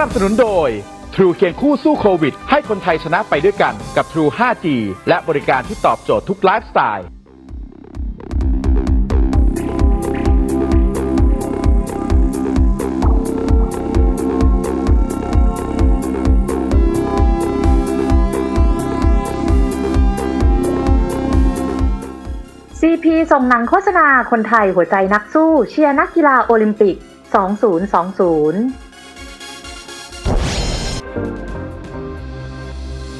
นับสนุนโดย True เคียงคู่สู้โควิด ให้คนไทยชนะไปด้วยกันกับ True 5G และบริการที่ตอบโจทย์ทุกไลฟ์สไตล์ CP ส่งหนังโฆษณาคนไทยหัวใจนักสู้ เชียร์นักกีฬาโอลิมปิก 2020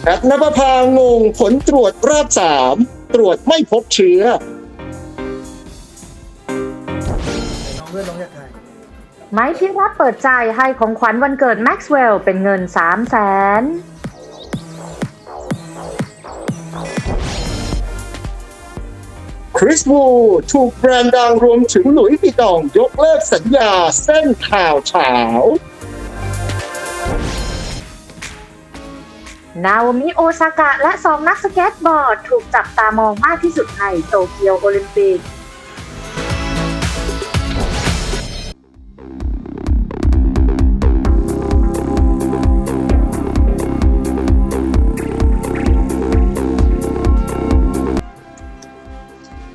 แอดนภพางงผลตรวจรอบสามตรวจไม่พบเชื้อ น้องเพื่อนน้องอยากถ่ายไม้พิรัตน์เปิดใจให้ของขวัญวันเกิดแม็กซ์เวลล์เป็นเงิน 3 0 0แสนคริสวูถูกแบรนด์ดังรวมถึงหลุยส์วิตตองยกเลิกสัญญาเส้นข่าวเฉา นาโอมิโอซากะและสองนักสเก็ตบอร์ด ถูกจับตามองมากที่สุดในโตเกียวโอลิมปิก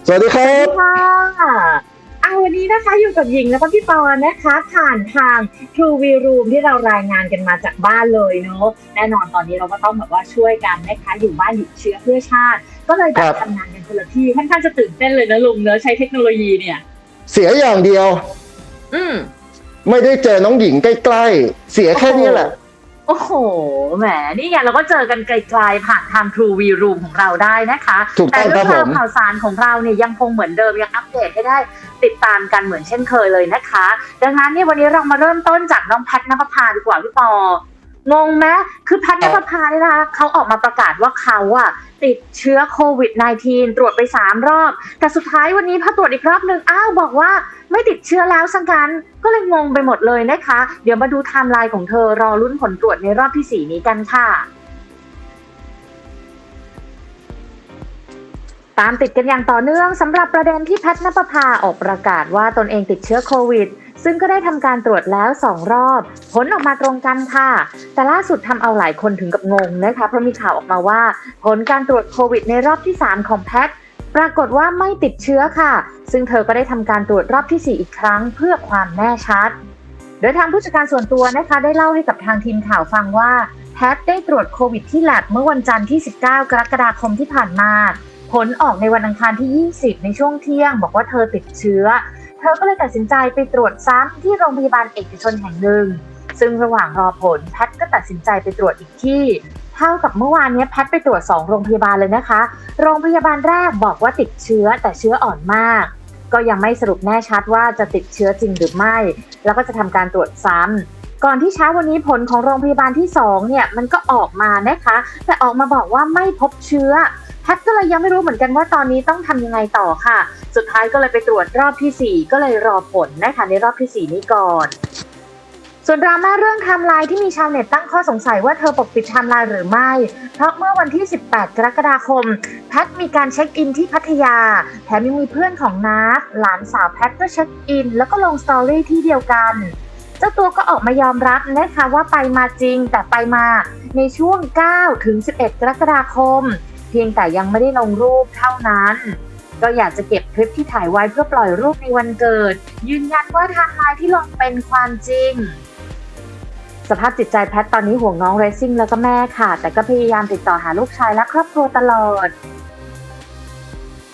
สวัสดีครับค่ะเอาวั นนี้นะคะอยู่กับหญิงแล้วก็พี่ปอนนะคะ ผ่านทาง True v Room ที่เรารายงานกันมาจากบ้านเลยเนาะแน่นอนตอนนี้เราก็ต้องแบบว่าช่วยกันนะคะอยู่บ้านหยุดเชื้อเพื่อชาติ ก็เลยแบครับบทำงานกันคนละที่ค่อนข้างจะตื่นเต้นเลยนะลุงเนอะใช้เทคโนโลยีเนี่ย เสียอย่างเดียว อืมไม่ได้เจอน้องหญิงใกล้ๆ เสียแค่นี้แหละ โอ้โห แหม นี่ไงเราก็เจอกันไกลๆผ่านทาง True v Room ของเราได้นะคะ ถูกแต่ต้องคเรื่รัอบงผราวมข่าวสารของเราเนี่ยยังคงเหมือนเดิมยังอัปเดตให้ได้ติดตามกันเหมือนเช่นเคยเลยนะคะ ดังนั้นเนี่ยวันนี้เรามาเริ่มต้นจากน้องแพทนภพาดีกว่าพี่ปอ งงไหมคือแพทนภพาเนี่ยนะเขาออกมาประกาศว่าเขาอะติดเชื้อโควิด -19 ตรวจไป 3 รอบ แต่สุดท้ายวันนี้พอตรวจอีกรอบหนึ่งอ้าวบอกว่าไม่ติดเชื้อแล้วสังกันก็เลยงงไปหมดเลยนะคะ เดี๋ยวมาดูไทม์ไลน์ของเธอรอลุ้นผลตรวจในรอบที่ 4 นี้กันค่ะ ตามติดกันอย่างต่อเนื่องสำหรับประเด็นที่แพทนปภาออกประกาศว่าตนเองติดเชื้อโควิด ซึ่งก็ได้ทำการตรวจแล้ว 2 รอบ ผลออกมาตรงกันค่ะ แต่ล่าสุดทำเอาหลายคนถึงกับงงนะคะเพราะมีข่าวออกมาว่า ผลการตรวจโควิดในรอบที่ 3 ของแพทปรากฏว่าไม่ติดเชื้อค่ะ ซึ่งเธอก็ได้ทำการตรวจรอบทีสี่ 4 อีกครั้งเพื่อความแน่ชัด โดยทางผู้จัดการส่วนตัวนะคะได้เล่าให้กับทางทีมข่าวฟังว่าแพทได้ตรวจโควิดที่แลบเมื่อวันจันทร์ที่ 19 กรกฎาคมที่ผ่านมา ผลออกในวันอังคารที่ 20 ในช่วงเที่ยง บอกว่าเธอติดเชื้อ เธอก็เลยตัดสินใจไปตรวจซ้ำที่โรงพยาบาลเอกชนแห่งหนึ่ง ซึ่งระหว่างรอผลแพทก็ตัดสินใจไปตรวจอีกที่ เท่ากับเมื่อวานนี้แพทไปตรวจ 2 โรงพยาบาลเลยนะคะ โรงพยาบาลแรกบอกว่าติดเชื้อแต่เชื้ออ่อนมาก ก็ยังไม่สรุปแน่ชัดว่าจะติดเชื้อจริงหรือไม่ แล้วก็จะทำการตรวจซ้ำก่อนที่เช้าวันนี้ผลของโรงพยาบาลที่2เนี่ยมันก็ออกมานะคะ แต่ออกมาบอกว่าไม่พบเชื้อ แพทก็เลยยังไม่รู้เหมือนกันว่าตอนนี้ต้องทำยังไงต่อค่ะ สุดท้ายก็เลยไปตรวจรอบทีสี่4 ก็เลยรอผลนะคะในรอบทีสี่ 4 นี้ก่อนส่วนดราม่าเรื่องไทม์ไลน์ที่มีชาวเน็ตตั้งข้อสงสัยว่าเธอปกปิดไทม์ไลน์หรือไม่ เพราะเมื่อวันที่ 18 กรกฎาคม แพทมีการเช็คอินที่พัทยา แถมยังมีเพื่อนของนาฟหลานสาวแพทก็เช็คอิน แล้วก็ลงสตอรี่ที่เดียวกัน เจ้าตัวก็ออกมายอมรับนะคะว่าไปมาจริงแต่ไปมาในช่วง 9 ถึง 11 กรกฎาคม เพียงแต่ยังไม่ได้ลงรูปเท่านั้น ก็อยากจะเก็บคลิปที่ถ่ายไว้เพื่อปล่อยรูปในวันเกิด ยืนยันว่าไทม์ไลน์ที่ลงเป็นความจริง สภาพจิตใจแพทตอนนี้ห่วงน้องเรซซิ่งแล้วก็แม่ค่ะ แต่ก็พยายามติดต่อหาลูกชายและครอบครัวตลอด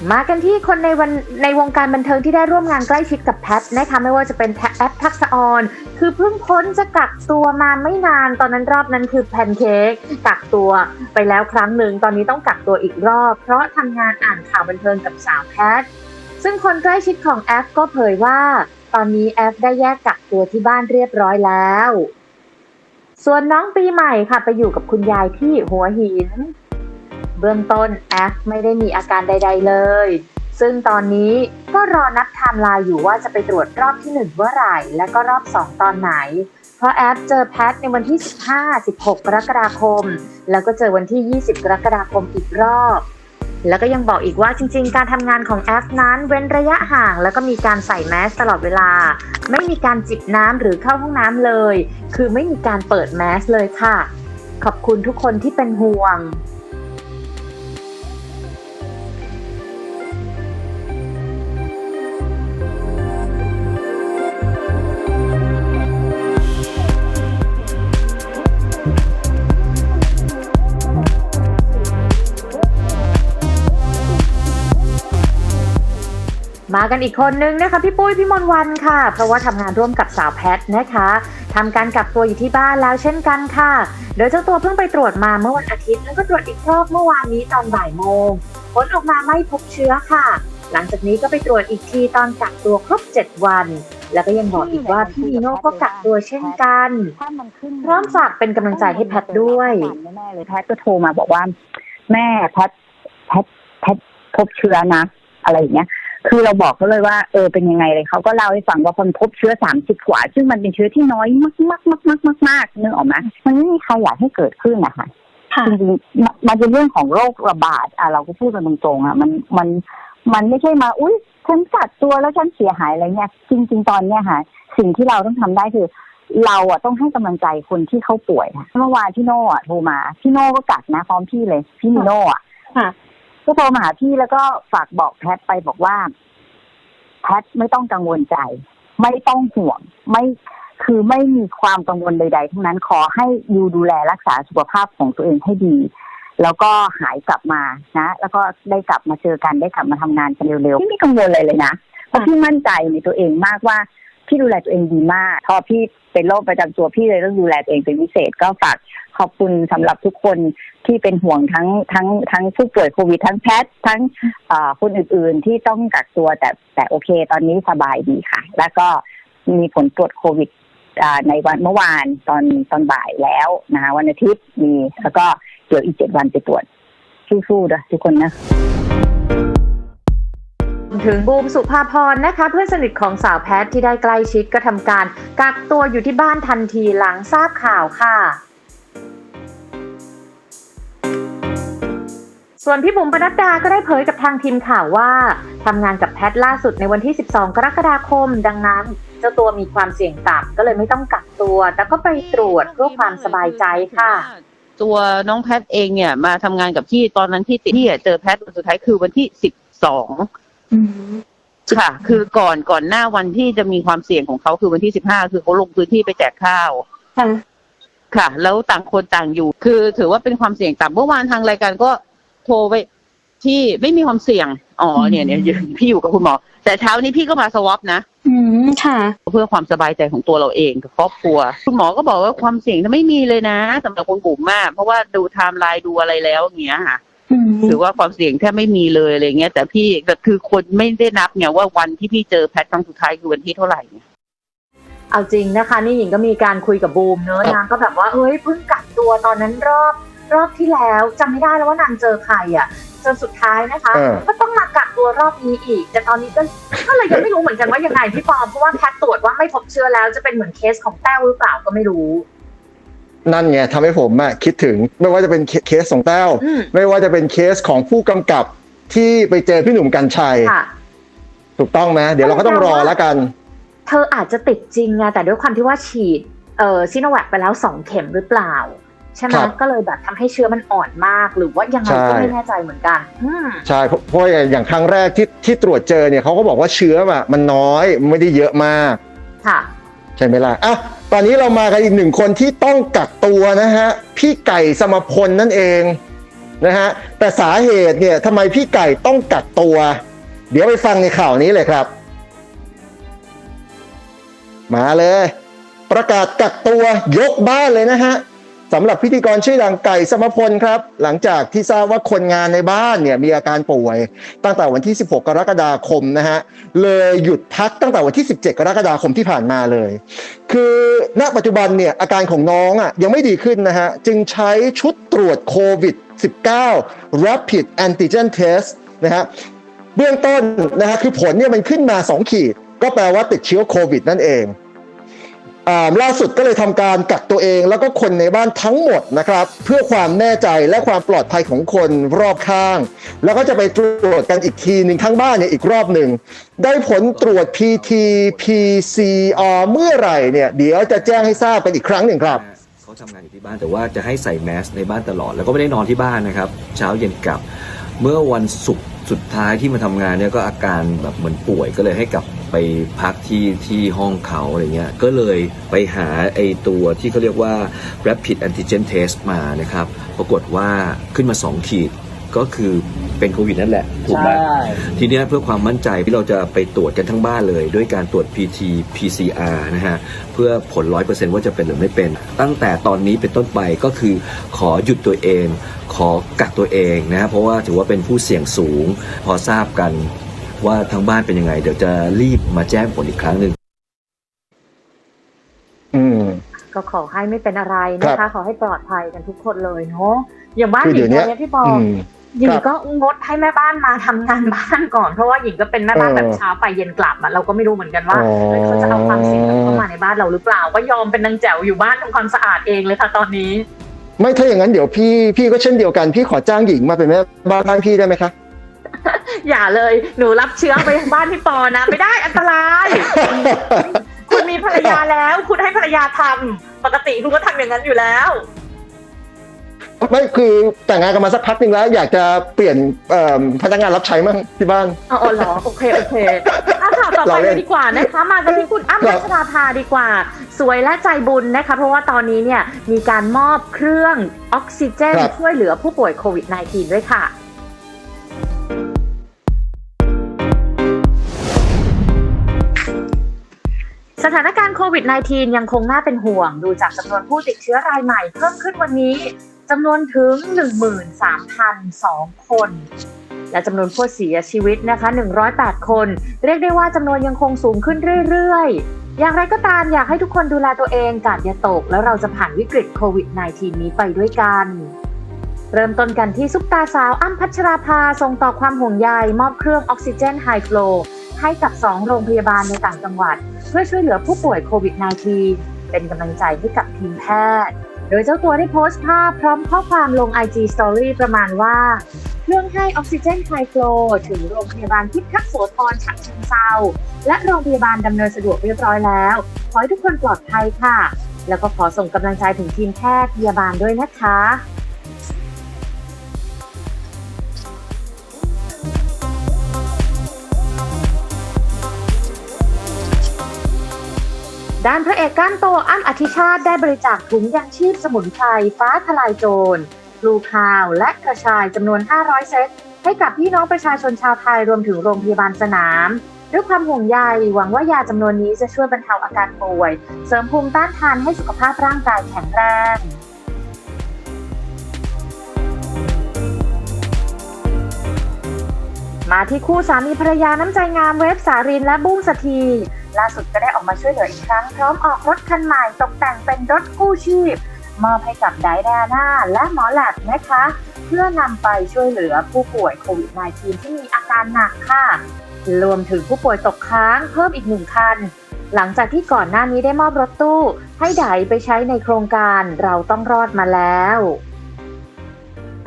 มากันที่คนในวันในวงการบันเทิงที่ได้ร่วมงานใกล้ชิดกับแพทนะคะไม่ว่าจะเป็นแอปทักษออน คือเพิ่งพ้นจะกักตัวมาไม่นานตอนนั้นรอบนั้นคือแพนเค้กกักตัวไปแล้วครั้งหนึ่งตอนนี้ต้องกักตัวอีกรอบ เพราะทำงานอ่านข่าวบันเทิงกับสาวแพทซึ่งคนใกล้ชิดของแอฟก็เผยว่า ตอนนี้แอฟได้แยกกักตัวที่บ้านเรียบร้อยแล้ว ส่วนน้องปีใหม่ค่ะไปอยู่กับคุณยายที่หัวหิน เบื้องต้นแอฟไม่ได้มีอาการใด ๆ เลย ซึ่งตอนนี้ก็รอนับไทม์ไลน์อยู่ว่าจะไปตรวจรอบที่ 1 เมื่อไหร่ และก็รอบ 2 ตอนไหน เพราะแอฟเจอแพทในวันที่ 15 16 กรกฎาคม แล้วก็เจอวันที่ 20 กรกฎาคมอีกรอบแล้วก็ยังบอกอีกว่าจริงๆ การทำงานของแอปนั้นเว้นระยะห่าง แล้วก็มีการใส่แมสตลอดเวลา ไม่มีการจิบน้ำหรือเข้าห้องน้ำเลย คือไม่มีการเปิดแมสเลยค่ะ ขอบคุณทุกคนที่เป็นห่วง กันอีกคนนึงนะคะ พี่ปุ้ยพี่มนวันค่ะ เพราะว่าทำงานร่วมกับสาวแพทนะคะทำการกักตัวอยู่ที่บ้านแล้วเช่นกันค่ะ โดยเจ้าตัวเพิ่งไปตรวจมาเมื่อวันอาทิตย์ แล้วก็ตรวจอีกรอบเมื่อวานนี้ตอนบ่ายโมง ผลออกมาไม่พบเชื้อค่ะ หลังจากนี้ก็ไปตรวจอีกทีตอนกักตัวครบ 7 วัน แล้วก็ยังบอกอีกว่าพี่นีโน่ก็กักตัวเช่นกันพร้อมฝากเป็นกำลังใจให้แพทด้วยแน่เลยแพทก็โทรมาบอกว่า แม่แพทแพทแพทพบเชื้อนะ อะไรอย่างเงี้ย คือเราบอกเขาเลยว่าเออเป็นยังไงเลยเขาก็เล่าให้ฟังว่าคนพบเชื้อสามสิบกว่า ซึ่งมันเป็นเชื้อที่น้อยมากมากมากมากมากมากนึกออกไหมมันไม่มีใครอยากให้เกิดขึ้นนะคะค่ะจริงๆมันมันเป็นเรื่องของโรคระบาดอะเราก็พูดกันตรงๆอะมันมันมันไม่ใช่มาอุ้ยฉันกัดตัวแล้วฉันเสียหายอะไรเงี้ยจริง ๆ ตอนเนี้ยค่ะ สิ่งที่เราต้องทำได้คือ เราอะต้องให้กำลังใจคนที่เขาป่วยค่ะเมื่อวานพี่โน่อะโทรมาพี่โน่ก็กัดนะพร้อมพี่เลยพี่นิโน่อะค่ะ ก็โทรมาหาพี่แล้วก็ฝากบอกแพทไปบอกว่า แพทไม่ต้องกังวลใจ ไม่ต้องห่วง ไม่คือไม่มีความกังวลใด ๆ ทั้งนั้นขอให้ยูดูแลรักษาสุขภาพของตัวเองให้ดี แล้วก็หายกลับมานะ แล้วก็ได้กลับมาเจอกันได้กลับมาทำงานกันเร็วๆพี่ไม่กังวลอะไรเลยนะเพราะพี่มั่นใจในตัวเองมากว่า พี่ดูแลตัวเองดีมาก พอพี่เป็นโรคประจำตัวพี่เลยต้องดูแลตัวเองเป็นพิเศษก็ฝากขอบคุณสำหรับทุกคนที่เป็นห่วงทั้งทั้งทั้งผู้ป่วยโควิดทั้งแพทย์ทั้งเอ่อคนอื่นๆที่ต้องกักตัวแต่แต่โอเคตอนนี้สบายดีค่ะ แล้วก็มีผลตรวจโควิดในวันเมื่อวานตอนตอนบ่ายแล้วนะคะวันอาทิตย์มีแล้วก็เดี๋ยวอีกเจ็ดวันไปตรวจสู้ๆนะทุกคนนะ ถึงบูมสุภาพรนะคะ เพื่อนสนิทของสาวแพทย์ที่ได้ใกล้ชิดก็ทำการกักตัวอยู่ที่บ้านทันทีหลังทราบข่าวค่ะส่วนพี่บุ๋มปนัดดาก็ได้เผยกับทางทีมข่าวว่าทำงานกับแพทย์ล่าสุดในวันที่ 12 กรกฎาคม ดังนั้น เจ้าตัวมีความเสี่ยงต่ำก็เลยไม่ต้องกักตัว แต่ก็ไปตรวจเพื่อความสบายใจค่ะ ตัวน้องแพทย์เองเนี่ยมาทำงานกับพี่ตอนนั้นที่ติดที่เจอแพทย์วันสุดท้ายคือวันที่สิบส องค่ะ คือก่อนก่อนหน้าวันที่จะมีความเสี่ยงของเขาคือวันที่สิบห้าคือเขาลงพื้นที่ไปแจกข้าว ค่ะ ค่ะ แล้วต่างคนต่างอยู่ คือถือว่าเป็นความเสี่ยงต่ำเมื่อวานทางรายการก็โทรไปที่ไม่มีความเสี่ยง อ๋อ เนี่ยเนี่ยพี่อยู่กับคุณหมอ แต่เช้านี้พี่ก็มาสวอปนะ อืม ค่ะ เพื่อความสบายใจของตัวเราเองกับครอบครัว คุณหมอก็บอกว่าความเสี่ยงจะไม่มีเลยนะสำหรับคนกลุ่มมาก เพราะว่าดูไทม์ไลน์ดูอะไรแล้วอย่างเงี้ยค่ะ อืมถือว่าความเสี่ยงแทบไม่มีเลยอะไรเงี้ย แต่พี่แต่คือคนไม่ได้นับเนี่ยว่าวันที่พี่เจอแพทครั้งสุดท้ายคือวันที่เท่าไหร่เนี่ยเอาจริงนะคะ นี่หญิงก็มีการคุยกับบูมเนอะนางก็แบบว่าเฮ้ยเพิ่งกักตัวตอนนั้นรอบรอบที่แล้วจำไม่ได้แล้วว่านางเจอใครอะจนสุดท้ายนะคะ เออ ก็ต้องมากักตัวรอบนี้อีก แต่ตอนนี้ก็ก็เลยยังไม่รู้เหมือนกันว่ายังไงพี่ปอมเพราะว่าแพทย์ตรวจว่าไม่พบเชื้อแล้วจะเป็นเหมือนเคสของแต้วหรือเปล่าก็ไม่รู้ นั่นไงทำให้ผมอะคิดถึงไม่ว่าจะเป็นเคเคสของแต้วอืมไม่ว่าจะเป็นเคสของผู้กำกับที่ไปเจอพี่หนุ่มกัญชัยค่ะถูกต้องไหมเดี๋ยวเราก็ต้องรอแล้วกัน เธออาจจะติดจริงไงแต่ด้วยความที่ว่าฉีดเอ่อซิโนแวคไปแล้วสองเข็มหรือเปล่า ใช่ไหมครับก็เลยแบบทำให้เชื้อมันอ่อนมาก หรือว่ายังไงใช่ก็ไม่แน่ใจเหมือนกันอืมใช่เพราะเพราะอย่างครั้งแรกที่ที่ตรวจเจอเนี่ยเขาก็บอกว่าเชื้ออะมันน้อยไม่ได้เยอะมากค่ะ ใช่ไหมล่ะอะตอนนี้เรามากันอีกหนึ่งคนที่ต้องกักตัวนะฮะพี่ไก่สมพลนั่นเองนะฮะแต่สาเหตุเนี่ยทำไมพี่ไก่ต้องกักตัว เดี๋ยวไปฟังในข่าวนี้เลยครับ มาเลย ประกาศกักตัวยกบ้านเลยนะฮะ สำหรับพิธีกรชื่อดังไก่สมพลครับ หลังจากที่ทราบว่าคนงานในบ้านเนี่ยมีอาการป่วย ตั้งแต่วันที่ 16 กรกฎาคมนะฮะเลยหยุดพักตั้งแต่วันที่ 17 กรกฎาคมที่ผ่านมาเลย คือณปัจจุบันเนี่ยอาการของน้องอะยังไม่ดีขึ้นนะฮะจึงใช้ชุดตรวจโควิด 19 rapid antigen test นะฮะเบื้องต้นนะฮะคือผลเนี่ยมันขึ้นมา 2 ขีด ก็แปลว่าติดเชื้อโควิดนั่นเอง ล่าสุดก็เลยทำการกักตัวเองแล้วก็คนในบ้านทั้งหมดนะครับ เพื่อความแน่ใจและความปลอดภัยของคนรอบข้าง แล้วก็จะไปตรวจกันอีกทีหนึ่งทั้งบ้านเนี่ยอีกรอบหนึ่งได้ผลตรวจ PT PCR เมื่อไหร่เนี่ยเดี๋ยวจะแจ้งให้ทราบกันอีกครั้งหนึ่งครับเขาทำงานอยู่ที่บ้านแต่ว่าจะให้ใส่แมสในบ้านตลอด แล้วก็ไม่ได้นอนที่บ้านนะครับ เช้าเย็นกลับ เมื่อวันศุกร์สุดท้ายที่มาทำงานเนี่ยก็อาการแบบเหมือนป่วยก็เลยให้กลับ ไปพักที่ที่ห้องเขาอะไรเงี้ย ก็เลยไปหาไอตัวที่เขาเรียกว่า rapid antigen test มานะครับ ปรากฏว่าขึ้นมา 2 ขีดก็คือเป็นโควิดนั่นแหละ ถูกไหมทีเนี้ยเพื่อความมั่นใจที่เราจะไปตรวจกันทั้งบ้านเลย ด้วยการตรวจ PT PCR นะฮะ เพื่อผล 100%ว่าจะเป็นหรือไม่เป็น ตั้งแต่ตอนนี้เป็นต้นไปก็คือขอหยุดตัวเอง ขอกักตัวเองนะฮะเพราะว่าถือว่าเป็นผู้เสี่ยงสูง พอทราบกัน ว่าทั้งบ้านเป็นยังไง เดี๋ยวจะรีบมาแจ้งผลอีกครั้งหนึ่งอืม ก็ขอให้ไม่เป็นอะไรนะครัคะ บขอให้ปลอดภัยกันทุกคนเลยเนาะอย่างบ้านคือหญิเดี๋งยวเนี้ย ตอนเนี้ยพี่ปออืม หญิงครับก็งดให้แม่บ้านมาทำงานบ้านก่อนเพราะว่าหญิงก็เป็นแม่บ้านเออแบบเช้าไปเย็นกลับอะเราก็ไม่รู้เหมือนกันว่าอ๋อเอ้ยเขาจะเอาความเสี่ยงเข้ามาในบ้านเราหรือเปล่า ก็ยอมเป็นนางแจ๋วอยู่บ้านทำความสะอาดเองเลยค่ะตอนนี้ ไม่ถ้าอย่างนั้นเดี๋ยวพี่พี่ก็เช่นเดียวกันพี่ขอจ้างหญิงมาเป็นแม่บ้านบ้านพี่ได้ไหมคะ อย่าเลยหนูรับเชื้อไปบ้านพี่ปอนะ ไม่ได้อันตราย คุณมีภรรยาแล้ว คุณให้ภรรยาทำปกติคุณก็ทำอย่างนั้นอยู่แล้ว ไม่คือแต่งงานกันมาสักพักหนึ่งแล้ว อยากจะเปลี่ยนเอ่อพนักงานรับใช้มั่งที่บ้าน อ๋อเหรอโอเค โอเคอะข่าวต่อไปเราเล่เลยนดีกว่านะคะ มากันที่คุณอ้ำครัพับชราภาดีกว่า สวยและใจบุญนะคะ เพราะว่าตอนนี้เนี่ยมีการมอบเครื่องออกซิเจนครับช่วยเหลือผู้ป่วยโควิด -19 ด้วยค่ะ สถานการณ์โควิด -19 ยังคงน่าเป็นห่วง ดูจากจำนวนผู้ติดเชื้อรายใหม่เพิ่มขึ้นวันนี้จำนวนถึง 13,002 คน และจำนวนผู้เสียชีวิตนะคะ 108 คน เรียกได้ว่าจำนวนยังคงสูงขึ้นเรื่อยๆ อย่างไรก็ตามอยากให้ทุกคนดูแลตัวเองกาดอย่าตก แล้วเราจะผ่านวิกฤตโควิด -19 นี้ไปด้วยกัน เริ่มต้นกันที่ซุปตาสาวอ้ำพัชราภาส่งต่อความห่วงใยมอบเครื่องออกซิเจนไฮฟลู ให้กับ 2 โรงพยาบาลในต่างจังหวัด เพื่อช่วยเหลือผู้ป่วยโควิด -19 เป็นกำลังใจให้กับทีมแพทย์ โดยเจ้าตัวได้โพสต์ภาพพร้อมข้อความลง IG Story ประมาณว่า เครื่องให้ออกซิเจนไฮฟลถึงโรงพยาบาลพุทธโสธรฉะเชิงเซาและโรงพยาบาลดำเนินสะดวกเรียบร้อยแล้ว ขอให้ทุกคนปลอดภัยค่ะ แล้วก็ขอส่งกำลังใจถึงทีมแพทย์พยาบาลด้วยนะคะ ด้านพระเอกก้านโตอ้ำอธิชาติได้บริจาคถุงยางชีพสมุนไพรฟ้าทลายโจรลูข้าวและกระชายจำนวน 500 เซต ให้กับพี่น้องประชาชนชาวไทยรวมถึงโรงพยาบาลสนามด้วยความห่วงใยหวังว่ายาจำนวนนี้จะช่วยบรรเทาอาการป่วย เสริมภูมิต้านทานให้สุขภาพร่างกายแข็งแรงมาที่คู่สามีภรรยาน้ำใจงามเวฟสารินและบุ้งสถี ล่าสุดก็ได้ออกมาช่วยเหลืออีกครั้ง พร้อมออกรถคันใหม่ตกแต่งเป็นรถกู้ชีพ มอบให้กับไดดาน่าและหมอแลบนะคะ เพื่อนำไปช่วยเหลือผู้ป่วยโควิด -19 ที่มีอาการหนักค่ะ รวมถึงผู้ป่วยตกค้างเพิ่มอีกหนึ่งคัน หลังจากที่ก่อนหน้านี้ได้มอบรถตู้ ให้ไดไปใช้ในโครงการเราต้องรอดมาแล้ว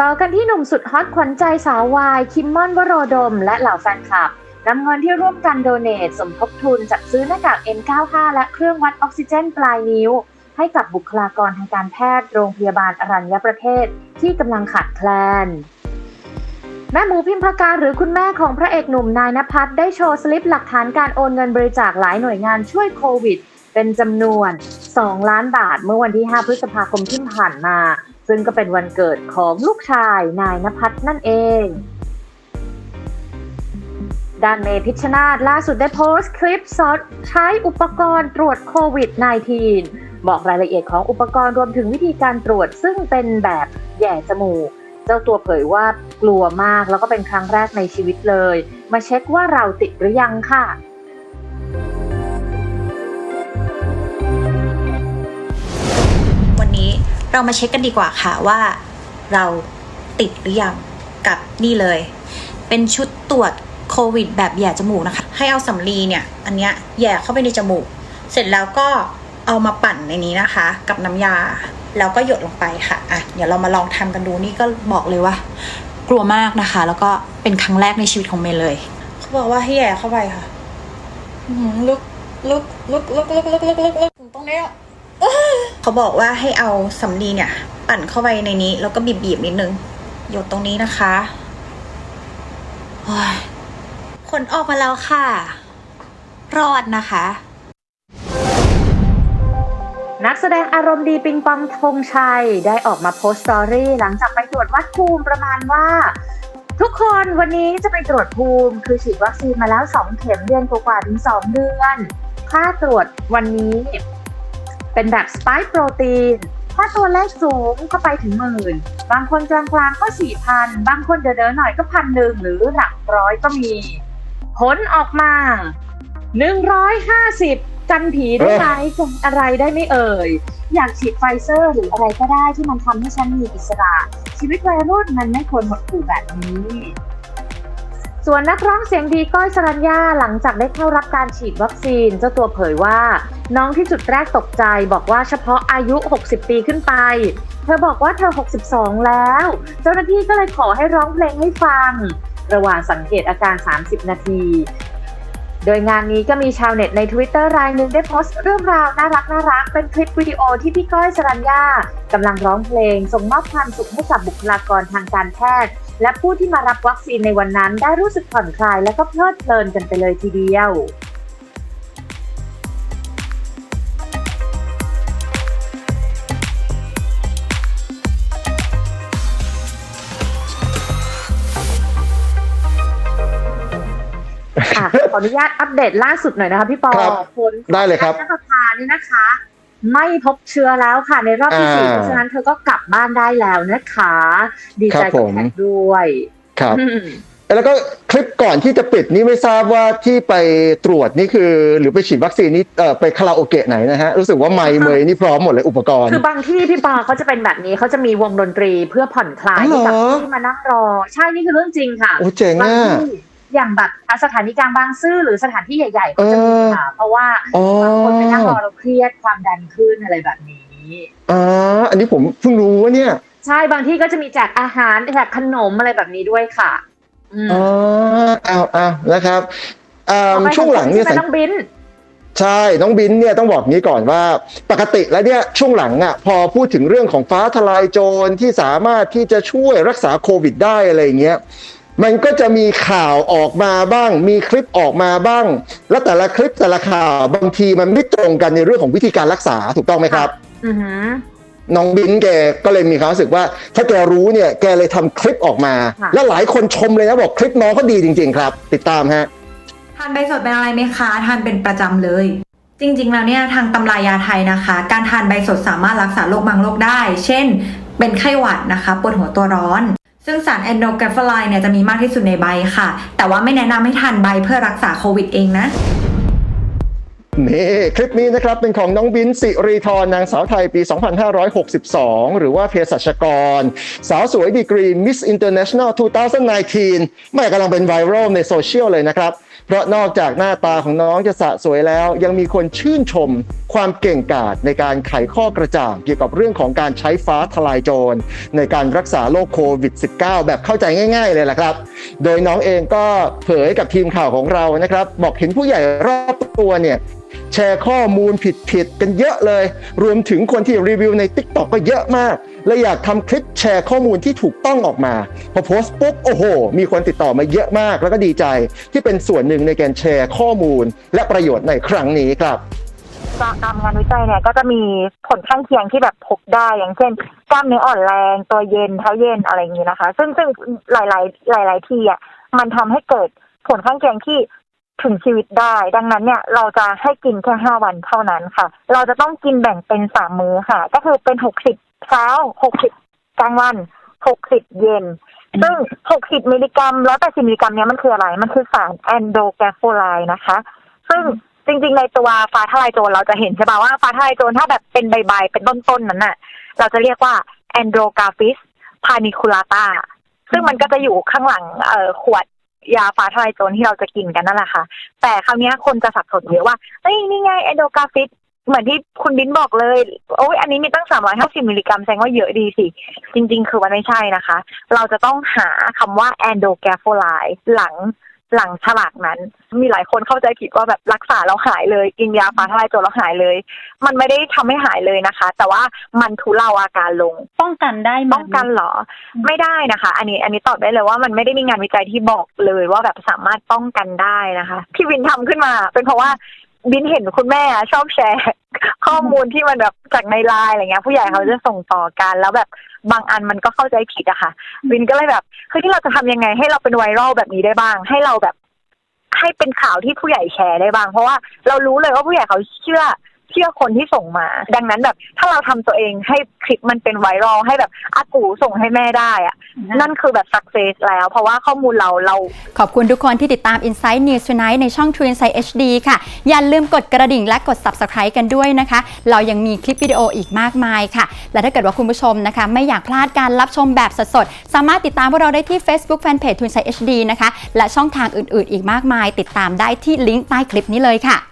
ต่อกันที่หนุ่มสุดฮอตขวัญใจสาววาย คิมมอนวโรดม และเหล่าแฟนคลับ นำเงินที่ร่วมกันโดเนทสมทบทุนจัดซื้อหน้ากาก N95 และเครื่องวัดออกซิเจนปลายนิ้ว ให้กับบุคลากรทางการแพทย์โรงพยาบาลอรัญญประเทศที่กำลังขาดแคลน แม่หมูพิมพากาหรือคุณแม่ของพระเอกหนุ่มนายนภัสได้โชว์สลิปหลักฐานการโอนเงินบริจาคหลายหน่วยงานช่วยโควิด เป็นจำนวน 2 ล้านบาทเมื่อวันที่ 5 พฤษภาคมที่ผ่านมา ซึ่งก็เป็นวันเกิดของลูกชายนายนภัสนั่นเอง ด้านเมพิชชนาธล่าสุดได้โพสต์คลิปสอนใช้อุปกรณ์ตรวจโควิด -19 บอกรายละเอียดของอุปกรณ์รวมถึงวิธีการตรวจซึ่งเป็นแบบแหย่จมูก เจ้าตัวเผยว่ากลัวมากแล้วก็เป็นครั้งแรกในชีวิตเลย มาเช็คว่าเราติดหรือยังค่ะวันนี้เรามาเช็คกันดีกว่าค่ะว่าเราติดหรือยังกับนี่เลย เป็นชุดตรวจ โควิดแบบแย่จมูกนะคะ ให้เอาสำลีเนี่ยอันเนี้ยแย่เข้าไปในจมูก เสร็จแล้วก็เอามาปั่นในนี้นะคะ กับน้ำยาแล้วก็หยดลงไปค่ะอะเดี๋ยวเรามาลองทำกันดูนี่ก็บอกเลยว่า กลัวมากนะคะ แล้วก็เป็นครั้งแรกในชีวิตของเมย์เลยเขาบอกว่าให้แย่เข้าไปค่ะลึกลึกลึกลึกลึกลึกลึกลึกลึกตรงนี้ยเขาบอกว่าให้เอาสำลีเนี่ย ปั่นเข้าไปในนี้ แล้วก็บีบบีบๆนิดนึงหยดตรงนี้นะคะ ผลออกมาแล้วค่ะ รอดนะคะ นักแสดงอารมณ์ดีปิงปองธงชัย ได้ออกมาโพสต์สตอรี่หลังจากไปตรวจวัดภูมิประมาณว่า ทุกคนวันนี้จะไปตรวจภูมิคือฉีดวัคซีนมาแล้ว 2 เข็มเดือนกว่าถึง 2 เดือน ค่าตรวจวันนี้เป็นแบบสปค์โปรตีน ถ้าตัวเลขสูงก็ไปถึงหมื่น บางคนกลางๆก็สี่พัน บางคนเด๋อๆหน่อยก็พันหนึ่งหรือหลักร้อยก็มี ผลออกมา150กันผีได้ไหมกันอะไรได้ไม่เอ่ย อยากฉีดไฟเซอร์หรืออะไรก็ได้ที่มันทำให้ฉันมีอิสระ ชีวิตวัยรุ่นมันไม่ควรหดหู่แบบนี้ ส่วนนักร้องเสียงดีก้อยสรัญญาหลังจากได้เข้ารับการฉีดวัคซีน เจ้าตัวเผยว่า น้องที่จุดแรกตกใจบอกว่าเฉพาะอายุ 60 ปีขึ้นไป เธอบอกว่าเธอ 62 แล้ว เจ้าหน้าที่ก็เลยขอให้ร้องเพลงให้ฟัง ระหว่างสังเกตอาการ 30 นาที โดยงานนี้ก็มีชาวเน็ตใน Twitter รายหนึ่งได้โพสต์เรื่องราวน่ารักน่ารักเป็นคลิปวิดีโอที่พี่ก้อยสรัญญากำลังร้องเพลงส่งมอบความสุขให้กับบุคลากรทางการแพทย์ และผู้ที่มารับวัคซีนในวันนั้นได้รู้สึกผ่อนคลายและก็เพลิดเพลินกันไปเลยทีเดียว ขออนุญาตอัปเดตล่าสุดหน่อยนะคะพี่ปอครับผลได้เลยครับ นักพานี่นะคะ ไม่พบเชื้อแล้วค่ะในรอบที่สี่อ่าเพราะฉะนั้นเธอก็กลับบ้านได้แล้วนะคะ ดีใจครับกับผมแพทย์ด้วยครับอืมแล้วก็คลิปก่อนที่จะปิดนี่ไม่ทราบว่าที่ไปตรวจนี่คือ หรือไปฉีดวัคซีนนี่เอ่อไปคาราโอเกะไหนนะฮะ รู้สึกว่าไมค์เมยนี่พร้อมหมดเลยอุปกรณ์ คือบางที่พี่ปอเขาจะเป็นแบบนี้เขาจะมีวงดนตรีเพื่อผ่อนคลายอ๋อให้เหรอกับผู้ที่มานั่งรอ ใช่นี่คือเรื่องจริงค่ะโอ้เจ๋งบางอะที่ อย่างแบบสถานีกลางบางซื่อหรือสถานที่ใหญ่ๆเขาจะมีเออค่ะเพราะว่าอ๋อบางคนไปนั่งรอเราเครียดความดันขึ้นอะไรแบบนี้อ่าอันนี้ผมเพิ่งรู้ว่าเนี่ย ใช่บางที่ก็จะมีแจกอาหารแจกขนมอะไรแบบนี้ด้วยค่ะอืมอ๋อเอาเอานะครับอ่าต่อไปช่วงหลังเนี่ยใช่สัไหมงน้องบินใช่ น้องบินเนี่ยต้องบอกงี้ก่อนว่า ปกติแล้วเนี่ยช่วงหลังอะพอพูดถึงเรื่องของฟ้าทลายโจรที่สามารถที่จะช่วยรักษาโควิดได้อะไรอย่างเงี้ย มันก็จะมีข่าวออกมาบ้าง มีคลิปออกมาบ้าง แล้วแต่ละคลิปแต่ละข่าวบางทีมันไม่ตรงกันในเรื่องของวิธีการรักษาถูกต้องไหมครับ อือหือน้องบินแกก็เลยมีความรู้สึกว่า ถ้าแกรู้เนี่ยแกเลยทำคลิปออกมาค่ะและหลายคนชมเลยนะบอกคลิปน้องเขาดีจริง ๆ ครับ ติดตามฮะ ทานใบสดเป็นอะไรไหมคะทานเป็นประจำเลย จริงๆแล้วเนี่ยทางตำรายาไทยนะคะ การทานใบสดสามารถรักษาโรคบางโรคได้ เช่น เป็นไข้หวัดนะคะปวดหัวตัวร้อน ซึ่งสารแอนโดกรฟไลน์เนี่ยจะมีมากที่สุดในใบค่ะ แต่ว่าไม่แนะนำให้ทานใบเพื่อรักษาโควิดเองนะนี่คลิปนี้นะครับเป็นของน้องบินสิรีธรนางสาวไทยปี 2562 หรือว่าเภสัชกร สาวสวยดีกรี Miss International 2019ไม่กำลังเป็นไวรัลในโซเชียลเลยนะครับ เพราะนอกจากหน้าตาของน้องจะสะสวยแล้ว ยังมีคนชื่นชม ความเก่งกาจในการไขข้อกระจ่างเกี่ยวกับเรื่องของการใช้ฟ้าทลายโจร ในการรักษาโรคโควิด -19 แบบเข้าใจง่าย ๆ เลยล่ะครับ โดยน้องเองก็เผยกับทีมข่าวของเรานะครับ บอกเห็นผู้ใหญ่รอบตัวเนี่ย แชร์ข้อมูลผิดๆกันเยอะเลย รวมถึงคนที่รีวิวใน Tik t o อกก็เยอะมาก และอยากทำคลิปแชร์ข้อมูลที่ถูกต้องออกมา พอโพสต์ปุ๊บ โอ้โห มีคนติดต่อมาเยอะมาก แล้วก็ดีใจที่เป็นส่วนหนึ่งในการแชร์ข้อมูล และประโยชน์ในครั้งนี้ครับตามงานวิจัยเนี่ยก็จะมีผลข้างเคียงที่แบบพบได้อย่างเช่น กล้ามเนื้ออ่อนแรงตัวเย็นเท้าเย็นอะไรอย่างนี้นะคะ ซึ่งซึ่งหลาย ๆ หลาย ๆ ที่อะมันทำให้เกิดผลข้างเคียงที่ ถึงชีวิตได้ ดังนั้นเนี่ยเราจะให้กินแค่ห้าวันเท่านั้นค่ะ เราจะต้องกินแบ่งเป็นสามมื้อค่ะ ก็คือเป็นหกสิบเช้าหกสิบกลางวันหกสิบเย็น ซึ่งหกสิบมิลลิกรัมร้อยแปดสิบมิลลิกรัมเนี่ยมันคืออะไร มันคือสารแอนโดแกรโฟไลน์นะคะ ซึ่งจริงๆในตัวฟ้าทลายโจรเราจะเห็นใช่ป่ะว่าฟ้าทลายโจรถ้าแบบเป็นใบๆเป็นต้นๆนั้นน่ะ เราจะเรียกว่าแอนโดกาฟิสพานิคูลาตาซึ่งมันก็จะอยู่ข้างหลังเอ่อขวด ยาฟ้าทลายโจรที่เราจะกินกันนั่นแหละค่ะ แต่คราวนี้คนจะสับสนเยอะว่าเอ้ยนี่ไงแอนโดกาฟิตเหมือนที่คุณบิ้นบอกเลย โอ้ยอันนี้มีตั้ง 350 มิลลิกรัมแสดงว่าเยอะดีสิ จริง ๆ คือมันไม่ใช่นะคะ เราจะต้องหาคำว่า a n d o g a f o l i หลัง หลังฉลากนั้น มีหลายคนเข้าใจผิดว่าแบบรักษาแล้วหายเลย กินยาฟ้าทลายโจรแล้วหายเลย มันไม่ได้ทำให้หายเลยนะคะ แต่ว่ามันทุเลาอาการลง ป้องกันได้ไหมป้องกันเหรอ ไม่ได้นะคะ อันนี้อันนี้ตอบได้เลยว่ามันไม่ได้มีงานวิจัยที่บอกเลยว่าแบบสามารถป้องกันได้นะคะ ที่วินทำขึ้นมา เป็นเพราะว่าบินเห็นคุณแม่ชอบแชร์ ข้อมูลที่มันแบบจากในไลน์อะไรเงี้ยผู้ใหญ่เขาจะส่งต่อกันแล้วแบบ บางอันมันก็เข้าใจผิดอะค่ะ วินก็เลยแบบเฮ้ยที่เราจะทำยังไง ให้เราเป็นไวรัลแบบนี้ได้บ้าง ให้เราแบบ ให้เป็นข่าวที่ผู้ใหญ่แชร์ได้บ้าง เพราะว่าเรารู้เลยว่าผู้ใหญ่เขาเชื่อ เชื่อคนที่ส่งมา ดังนั้นแบบ ถ้าเราทำตัวเองให้คลิปมันเป็นไวรัลให้แบบอากูส่งให้แม่ได้อะนั่นคือแบบสักเซสแล้ว เพราะว่าข้อมูลเราเรา ขอบคุณทุกคนที่ติดตาม Insight News Tonight ในช่อง True Insight HD ค่ะ อย่าลืมกดกระดิ่งและกด Subscribe กันด้วยนะคะ เรายังมีคลิปวิดีโออีกมากมายค่ะ และถ้าเกิดว่าคุณผู้ชมนะคะ ไม่อยากพลาดการรับชมแบบสดๆสามารถติดตามพวกเราได้ที่ Facebook Fanpage True Insight HD นะคะและช่องทางอื่น ๆ อีกมากมาย ติดตามได้ที่ลิงก์ใต้คลิปนี้เลยค่ะ